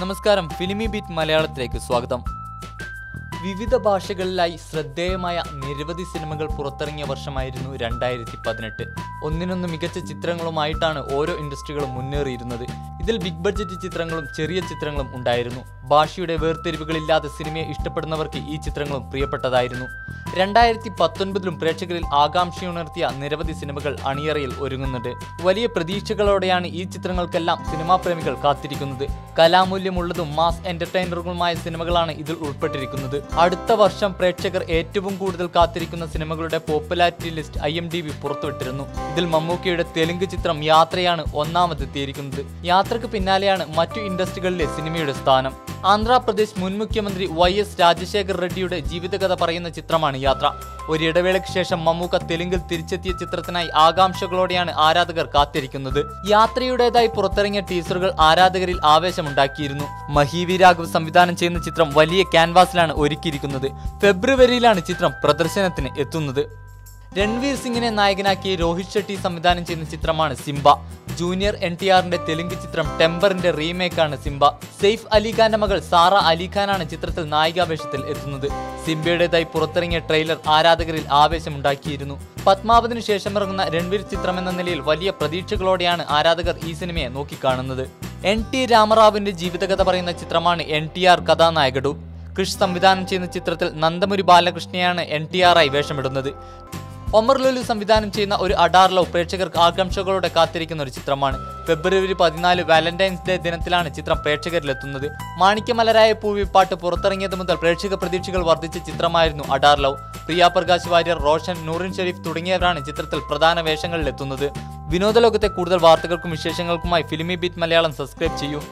നമസ്കാരം. ഫിലിമി ബീറ്റ് മലയാളത്തിലേക്ക് സ്വാഗതം. വിവിധ ഭാഷകളിലായി ശ്രദ്ധേയമായ നിരവധി സിനിമകൾ പുറത്തിറങ്ങിയ വർഷമായിരുന്നു രണ്ടായിരത്തി പതിനെട്ട്. ഒന്നിനൊന്ന് മികച്ച ചിത്രങ്ങളുമായിട്ടാണ് ഓരോ ഇൻഡസ്ട്രികളും മുന്നേറിയിരുന്നത്. ഇതിൽ ബിഗ് ബഡ്ജറ്റ് ചിത്രങ്ങളും ചെറിയ ചിത്രങ്ങളും ഉണ്ടായിരുന്നു. ഭാഷയുടെ വേർതിരിവുകളില്ലാതെ സിനിമയെ ഇഷ്ടപ്പെടുന്നവർക്ക് ഈ ചിത്രങ്ങളും പ്രിയപ്പെട്ടതായിരുന്നു. രണ്ടായിരത്തി പത്തൊൻപതിലും പ്രേക്ഷകരിൽ ആകാംക്ഷയുണർത്തിയ നിരവധി സിനിമകൾ അണിയറയിൽ ഒരുങ്ങുന്നുണ്ട്. വലിയ പ്രതീക്ഷകളോടെയാണ് ഈ ചിത്രങ്ങൾക്കെല്ലാം സിനിമാ പ്രേമികൾ കാത്തിരിക്കുന്നത്. കലാമൂല്യമുള്ളതും മാസ് എന്റർടൈനറുകളുമായ സിനിമകളാണ് ഇതിൽ ഉൾപ്പെട്ടിരിക്കുന്നത്. അടുത്ത വർഷം പ്രേക്ഷകർ ഏറ്റവും കൂടുതൽ കാത്തിരിക്കുന്ന സിനിമകളുടെ popularity list I M D B പുറത്തുവിട്ടിരുന്നു. ഇതിൽ മമ്മൂക്കയുടെ തെലുങ്ക് ചിത്രം യാത്രയാണ് ഒന്നാമതെത്തിയിരിക്കുന്നത്. യാത്രയ്ക്ക് പിന്നാലെയാണ് മറ്റു ഇൻഡസ്ട്രികളിലെ സിനിമയുടെ സ്ഥാനം. ആന്ധ്രാപ്രദേശ് മുൻ മുഖ്യമന്ത്രി വൈ എസ് രാജശേഖർ റെഡ്ഡിയുടെ ജീവിതകഥ പറയുന്ന ചിത്രമാണ് യാത്ര. ഒരിടവേളയ്ക്ക് ശേഷം മമ്മൂക്ക തെലുങ്കിൽ തിരിച്ചെത്തിയ ചിത്രത്തിനായി ആകാംക്ഷകളോടെയാണ് ആരാധകർ കാത്തിരിക്കുന്നത്. യാത്രയുടേതായി പുറത്തിറങ്ങിയ ടീസറുകൾ ആരാധകരിൽ ആവേശമുണ്ടാക്കിയിരുന്നു. മഹീവി രാഘവ് സംവിധാനം ചെയ്യുന്ന ചിത്രം വലിയ ക്യാൻവാസിലാണ് ഒരുക്കിയിരിക്കുന്നത്. ഫെബ്രുവരിയിലാണ് ചിത്രം പ്രദർശനത്തിന് എത്തുന്നത്. രൺവീർ സിംഗിനെ നായകനാക്കി രോഹിത് ഷെട്ടി സംവിധാനം ചെയ്യുന്ന ചിത്രമാണ് സിംബ. ജൂനിയർ എൻ ടി ആറിന്റെ തെലുങ്ക് ചിത്രം ടെമ്പറിന്റെ റീമേക്കാണ് സിംബ. സെയ്ഫ് അലിഖാന്റെ മകൾ സാറ അലിഖാനാണ് ചിത്രത്തിൽ നായികാവേഷത്തിൽ എത്തുന്നത്. സിംബയുടേതായി പുറത്തിറങ്ങിയ ട്രെയിലർ ആരാധകരിൽ ആവേശമുണ്ടാക്കിയിരുന്നു. പത്മാവതിനു ശേഷം ഇറങ്ങുന്ന രൺവീർ ചിത്രമെന്ന നിലയിൽ വലിയ പ്രതീക്ഷകളോടെയാണ് ആരാധകർ ഈ സിനിമയെ നോക്കിക്കാണുന്നത്. എൻ ടി രാമറാവുവിന്റെ ജീവിതകഥ പറയുന്ന ചിത്രമാണ് എൻ ടി ആർ കഥാനായകടു. കൃഷ് സംവിധാനം ചെയ്യുന്ന ചിത്രത്തിൽ നന്ദമുരി ബാലകൃഷ്ണയാണ് എൻ ടി ആർ ആയി വേഷമിടുന്നത്. ഒമർ ലുലു സംവിധാനം ചെയ്യുന്ന ഒരു അഡാർ ലവ് ആകാംക്ഷകളോടെ കാത്തിരിക്കുന്ന ഒരു ചിത്രമാണ്. ഫെബ്രുവരി പതിനാല് വാലന്റൈൻസ് ഡേ ദിനത്തിലാണ് ചിത്രം പ്രേക്ഷകരിലെത്തുന്നത്. മാണിക്യമലരായ പൂവിപ്പാട്ട് പുറത്തിറങ്ങിയത് മുതൽ പ്രേക്ഷക പ്രതീക്ഷകൾ വർദ്ധിച്ച ചിത്രമായിരുന്നു അഡാർ ലവ്. പ്രിയ പ്രകാശ് വാര്യർ റോഷൻ നൂറിൻ ഷെരീഫ് തുടങ്ങിയവരാണ് ചിത്രത്തിൽ പ്രധാന വേഷങ്ങളിലെത്തുന്നത്. വിനോദലോകത്തെ കൂടുതൽ വാർത്തകൾക്കും വിശേഷങ്ങൾക്കുമായി ഫിലിമി ബീറ്റ് മലയാളം സബ്സ്ക്രൈബ് ചെയ്യൂ.